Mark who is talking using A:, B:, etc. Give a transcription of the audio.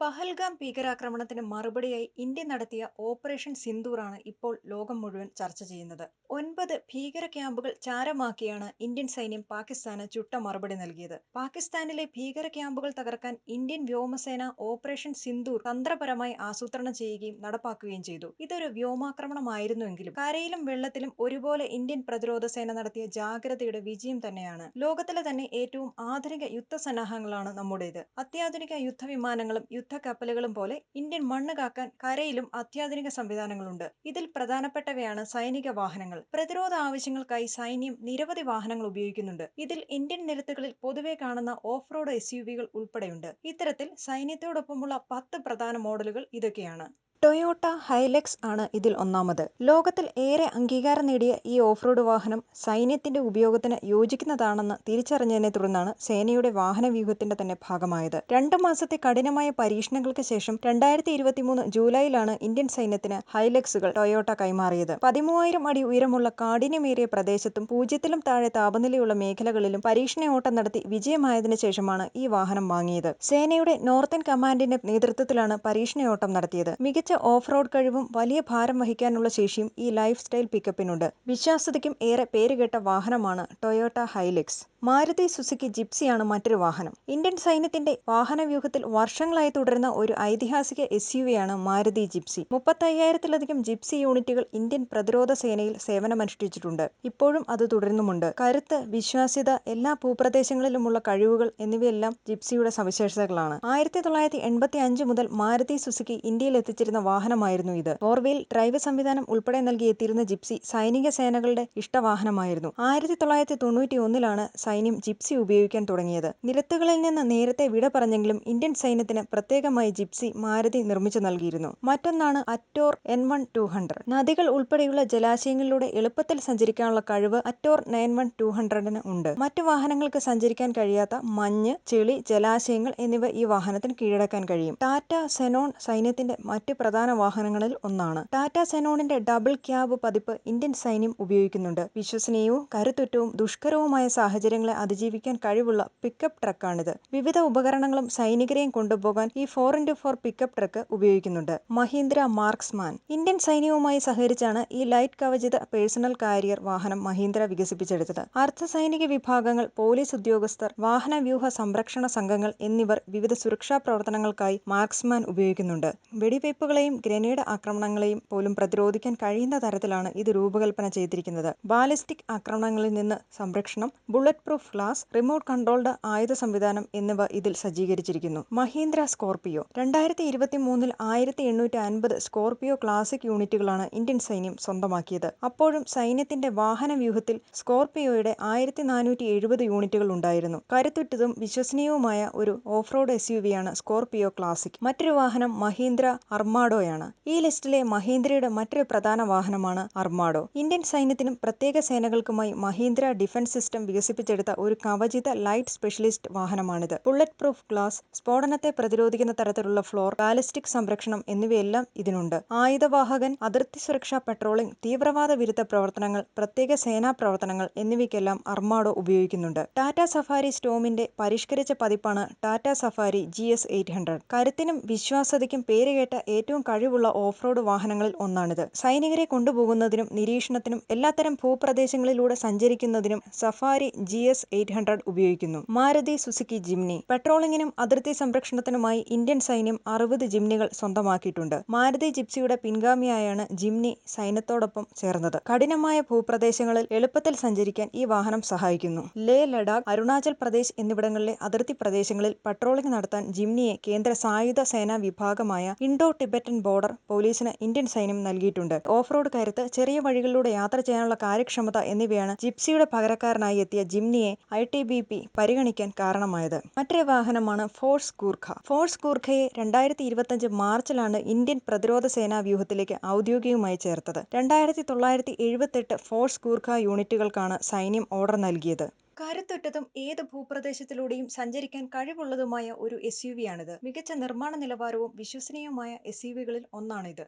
A: പഹൽഗാം ഭീകരാക്രമണത്തിന് മറുപടിയായി ഇന്ത്യ നടത്തിയ ഓപ്പറേഷൻ സിന്ദൂറാണ് ഇപ്പോൾ ലോകം മുഴുവൻ ചർച്ച ചെയ്യുന്നത്. ഒൻപത് ഭീകര ക്യാമ്പുകൾ ചാരമാക്കിയാണ് ഇന്ത്യൻ സൈന്യം പാകിസ്ഥാന് ചുട്ട മറുപടി നൽകിയത്. പാകിസ്ഥാനിലെ ഭീകര ക്യാമ്പുകൾ തകർക്കാൻ ഇന്ത്യൻ വ്യോമസേന ഓപ്പറേഷൻ സിന്ദൂർ തന്ത്രപരമായി ആസൂത്രണം ചെയ്യുകയും നടപ്പാക്കുകയും ചെയ്തു. ഇതൊരു വ്യോമാക്രമണമായിരുന്നുവെങ്കിലും കരയിലും വെള്ളത്തിലും ഒരുപോലെ ഇന്ത്യൻ പ്രതിരോധ സേന നടത്തിയ ജാഗ്രതയുടെ വിജയം തന്നെയാണ്. ലോകത്തിലെ തന്നെ ഏറ്റവും ആധുനിക യുദ്ധസന്നാഹങ്ങളാണ് നമ്മുടേത്. അത്യാധുനിക യുദ്ധവിമാനങ്ങളും യുദ്ധക്കപ്പലുകളും പോലെ ഇന്ത്യൻ മണ്ണ് കാക്കാൻ കരയിലും അത്യാധുനിക സംവിധാനങ്ങളുണ്ട്. ഇതിൽ പ്രധാനപ്പെട്ടവയാണ് സൈനിക വാഹനങ്ങൾ. പ്രതിരോധ ആവശ്യങ്ങൾക്കായി സൈന്യം നിരവധി വാഹനങ്ങൾ ഉപയോഗിക്കുന്നുണ്ട്. ഇതിൽ ഇന്ത്യൻ നിരത്തുകളിൽ പൊതുവെ കാണുന്ന ഓഫ് റോഡ് എസ്യുവികൾ ഉൾപ്പെടെയുണ്ട്. ഇത്തരത്തിൽ സൈന്യത്തോടൊപ്പമുള്ള പത്ത് പ്രധാന മോഡലുകൾ ഇതൊക്കെയാണ്. ടൊയോട്ട ഹൈലക്സ് ആണ് ഇതിൽ ഒന്നാമത്. ലോകത്തിൽ ഏറെ അംഗീകാരം നേടിയ ഈ ഓഫ് റോഡ് വാഹനം സൈന്യത്തിന്റെ ഉപയോഗത്തിന് യോജിക്കുന്നതാണെന്ന് തിരിച്ചറിഞ്ഞതിനെ തുടർന്നാണ് സേനയുടെ വാഹനവ്യൂഹത്തിന്റെ തന്നെ ഭാഗമായത്. രണ്ട് മാസത്തെ കഠിനമായ പരീക്ഷണങ്ങൾക്ക് ശേഷം രണ്ടായിരത്തി ഇരുപത്തിമൂന്ന് ജൂലൈയിലാണ് ഇന്ത്യൻ സൈന്യത്തിന് ഹൈലക്സുകൾ ടൊയോട്ട കൈമാറിയത്. പതിമൂവായിരം അടി ഉയരമുള്ള കാഠിന്യമേറിയ പ്രദേശത്തും പൂജ്യത്തിലും താഴെ താപനിലയുള്ള മേഖലകളിലും പരീക്ഷണയോട്ടം നടത്തി വിജയമായതിന് ശേഷമാണ് ഈ വാഹനം വാങ്ങിയത്. സേനയുടെ നോർത്തേൺ കമാൻഡിന്റെ നേതൃത്വത്തിലാണ് പരീക്ഷണയോട്ടം നടത്തിയത്. മികച്ച ഓഫ് റോഡ് കഴിവും വലിയ ഭാരം വഹിക്കാനുള്ള ശേഷിയും ഈ ലൈഫ് സ്റ്റൈൽ പിക്കപ്പിനുണ്ട്. വിശ്വാസ്യതയ്ക്കും ഏറെ പേരുകേട്ട വാഹനമാണ് ടൊയോട്ട ഹൈലക്സ്. മാരുതി സുസുക്കി ജിപ്സിയാണ് മറ്റൊരു വാഹനം. ഇന്ത്യൻ സൈന്യത്തിന്റെ വാഹനവ്യൂഹത്തിൽ വർഷങ്ങളായി തുടരുന്ന ഒരു ഐതിഹാസിക എസ് യു വിയാണ് മാരുതി ജിപ്സി. മുപ്പത്തയ്യായിരത്തിലധികം ജിപ്സി യൂണിറ്റുകൾ ഇന്ത്യൻ പ്രതിരോധ സേനയിൽ സേവനമനുഷ്ഠിച്ചിട്ടുണ്ട്. ഇപ്പോഴും അത് തുടരുന്നുമുണ്ട്. കരുത്ത്, വിശ്വാസ്യത, എല്ലാ ഭൂപ്രദേശങ്ങളിലുമുള്ള കഴിവുകൾ എന്നിവയെല്ലാം ജിപ്സിയുടെ സവിശേഷതകളാണ്. ആയിരത്തി തൊള്ളായിരത്തി എൺപത്തി അഞ്ച് മുതൽ മാരുതി സുസുക്കി ഇന്ത്യയിൽ എത്തിച്ചിരുന്ന വാഹനമായിരുന്നു ഇത്. ഫോർ വീൽ ഡ്രൈവ് സംവിധാനം ഉൾപ്പെടെ നൽകി എത്തിയിരുന്ന ജിപ്സി സൈനിക സേനകളുടെ ഇഷ്ടവാഹനമായിരുന്നു. ആയിരത്തി തൊള്ളായിരത്തി തൊണ്ണൂറ്റിയൊന്നിലാണ് സൈന്യം ജിപ്സി ഉപയോഗിക്കാൻ തുടങ്ങിയത്. നിരത്തുകളിൽ നിന്ന് നേരത്തെ വിട പറഞ്ഞെങ്കിലും ഇന്ത്യൻ സൈന്യത്തിന് പ്രത്യേകമായി ജിപ്സി മാരുതി നിർമ്മിച്ചു നൽകിയിരുന്നു. മറ്റൊന്നാണ് Ator N one two hundred. നദികൾ ഉൾപ്പെടെയുള്ള ജലാശയങ്ങളിലൂടെ എളുപ്പത്തിൽ സഞ്ചരിക്കാനുള്ള കഴിവ് അറ്റോർ നയൻ വൺ ടു ഹൺഡ്രഡിന് ഉണ്ട്. മറ്റു വാഹനങ്ങൾക്ക് സഞ്ചരിക്കാൻ കഴിയാത്ത മഞ്ഞ്, ചെളി, ജലാശയങ്ങൾ എന്നിവ ഈ വാഹനത്തിന് കീഴടക്കാൻ കഴിയും. ടാറ്റ സെനോൺ സൈന്യത്തിന്റെ മറ്റ് പ്രധാന വാഹനങ്ങളിൽ ഒന്നാണ്. ടാറ്റ സെനോണിന്റെ ഡബിൾ ക്യാബ് പതിപ്പ് ഇന്ത്യൻ സൈന്യം ഉപയോഗിക്കുന്നുണ്ട്. വിശ്വസനീയവും കരുത്തുറ്റവും ദുഷ്കരവുമായ സാഹചര്യങ്ങളെ അതിജീവിക്കാൻ കഴിവുള്ള പിക്കപ്പ് ട്രക്കാണിത്. വിവിധ ഉപകരണങ്ങളും സൈനികരെയും കൊണ്ടുപോകാൻ ഈ four into four pickup truck ഉപയോഗിക്കുന്നുണ്ട്. മഹീന്ദ്ര മാർക്സ്മാൻ. ഇന്ത്യൻ സൈന്യവുമായി സഹകരിച്ചാണ് ഈ ലൈറ്റ് കവചിത പേഴ്സണൽ കാരിയർ വാഹനം മഹീന്ദ്ര വികസിപ്പിച്ചെടുത്തത്. അർധസൈനിക വിഭാഗങ്ങൾ, പോലീസ് ഉദ്യോഗസ്ഥർ, വാഹന വ്യൂഹ സംരക്ഷണ സംഘങ്ങൾ എന്നിവർ വിവിധ സുരക്ഷാ പ്രവർത്തനങ്ങൾക്കായി മാർക്സ്മാൻ ഉപയോഗിക്കുന്നുണ്ട്. വെടിവയ്പ്പുകളെയും ഗ്രനേഡ് ആക്രമണങ്ങളെയും പോലും പ്രതിരോധിക്കാൻ കഴിയുന്ന തരത്തിലാണ് ഇത് രൂപകൽപ്പന ചെയ്തിരിക്കുന്നത്. ബാലിസ്റ്റിക് ആക്രമണങ്ങളിൽ നിന്ന് സംരക്ഷണം, bullet proof glass, remote controlled ആയുധ സംവിധാനം എന്നിവ ഇതിൽ സജ്ജീകരിച്ചിരിക്കുന്നു. മഹീന്ദ്ര സ്കോർപിയോ. രണ്ടായിരത്തി ഇരുപത്തിമൂന്നിൽ ആയിരത്തി എണ്ണൂറ്റി അൻപത് സ്കോർപിയോ ക്ലാസിക് യൂണിറ്റുകളാണ് ഇന്ത്യൻ സൈന്യം സ്വന്തമാക്കിയത്. അപ്പോഴും സൈന്യത്തിന്റെ വാഹന വ്യൂഹത്തിൽ സ്കോർപിയോയുടെ ആയിരത്തി നാനൂറ്റി എഴുപത് യൂണിറ്റുകൾ ഉണ്ടായിരുന്നു. കരുത്തുറ്റതും വിശ്വസനീയവുമായ ഒരു ഓഫ് റോഡ് എസ്യുവിയാണ് സ്കോർപിയോ ക്ലാസിക്. മറ്റൊരു വാഹനം മഹീന്ദ്ര അർമാഡോയാണ്. ഈ ലിസ്റ്റിലെ മഹീന്ദ്രയുടെ മറ്റൊരു പ്രധാന വാഹനമാണ് അർമാഡോ. ഇന്ത്യൻ സൈന്യത്തിനും പ്രത്യേക സേനകൾക്കുമായി മഹീന്ദ്ര ഡിഫൻസ് സിസ്റ്റം വികസിപ്പിച്ചെടുത്ത ഒരു കവചിത ലൈറ്റ് സ്പെഷ്യലിസ്റ്റ് വാഹനമാണിത്. ബുള്ളറ്റ് പ്രൂഫ് ഗ്ലാസ്, സ്ഫോടനത്തെ പ്രതിരോധിക്കുന്ന തരത്തിലുള്ള ഫ്ലോർ, ബാലിസ്റ്റിക് സംരക്ഷണം എന്നിവയെല്ലാം ഇതിനുണ്ട്. ആയുധവാഹകൻ, അതിർത്തി സുരക്ഷാ പട്രോളിംഗ്, തീവ്രവാദ വിരുദ്ധ പ്രവർത്തനങ്ങൾ, പ്രത്യേക സേനാ പ്രവർത്തനങ്ങൾ എന്നിവയ്ക്കെല്ലാം അർമാഡോ ഉപയോഗിക്കുന്നുണ്ട്. ടാറ്റ സഫാരി സ്റ്റോമിന്റെ പരിഷ്കരിച്ച പതിപ്പാണ് Tata Safari G S eight hundred. കരുത്തിനും വിശ്വാസ്യതയ്ക്കും പേരുകേട്ട ഏറ്റവും കഴിവുള്ള ഓഫ് റോഡ് വാഹനങ്ങളിൽ ഒന്നാണിത്. സൈനികരെ കൊണ്ടുപോകുന്നതിനും നിരീക്ഷണത്തിനും എല്ലാത്തരം ഭൂപ്രദേശങ്ങളിലൂടെ സഞ്ചരിക്കുന്നതിനും Safari G S eight hundred ഉപയോഗിക്കുന്നു. മാരുതി സുസുക്കി ജിംനി പെട്രോളിങ്ങിനും അതിർത്തി സംരക്ഷണത്തിനുമായി ഇന്ത്യൻ സൈന്യം അറുപത് ജിംനികൾ സ്വന്തമാക്കിയിട്ടുണ്ട്. മാരുതി ജിപ്സിയുടെ പിൻഗാമിയായാണ് ജിംനി സൈന്യത്തോടൊപ്പം ചേർന്നത്. കഠിനമായ ഭൂപ്രദേശങ്ങളിൽ എളുപ്പത്തിൽ സഞ്ചരിക്കാൻ ഈ വാഹനം സഹായിക്കുന്നു. ലേ, ലഡാക്ക്, അരുണാചൽ പ്രദേശ് എന്നിവിടങ്ങളിലെ അതിർത്തി പ്രദേശങ്ങളിൽ പട്രോളിംഗ് നടത്താൻ ജിംനിയെ കേന്ദ്ര സായുധ സേനാ വിഭാഗമായ ഇൻഡോ ടിബറ്റൻ ബോർഡർ പോലീസിന് ഇന്ത്യൻ സൈന്യം നൽകിയിട്ടുണ്ട്. ഓഫ് റോഡ് കരുത്ത്, ചെറിയ വഴികളിലൂടെ യാത്ര ചെയ്യാനുള്ള കാര്യക്ഷമത എന്നിവയാണ് ജിപ്സിയുടെ പകരക്കാരനായി എത്തിയ ജിമ്നിയെ ഐ ടി ബി പി പരിഗണിക്കാൻ കാരണമായത്. മറ്റൊരു വാഹനമാണ് ഫോഴ്സ് ഗൂർഖ. ഫോഴ്സ് ഗൂർഖയെ രണ്ടായിരത്തി ഇരുപത്തഞ്ച് മാർച്ചിലാണ് ഇന്ത്യൻ പ്രതിരോധ സേനാ വ്യൂഹത്തിലേക്ക് ഔദ്യോഗികമായി ചേർത്തത്. രണ്ടായിരത്തി തൊള്ളായിരത്തി എഴുപത്തെട്ട് ഫോഴ്സ് ഗൂർഖ യൂണിറ്റുകൾക്കാണ് സൈന്യം ഓർഡർ നൽകിയത്. കരുത്തുറ്റതും ഏത് ഭൂപ്രദേശത്തിലൂടെയും സഞ്ചരിക്കാൻ കഴിവുള്ളതുമായ ഒരു എസ് യു വിയാണിത് മികച്ച നിർമ്മാണ നിലവാരവും വിശ്വസനീയവുമായ എസ് യു വികളിൽ ഒന്നാണിത്.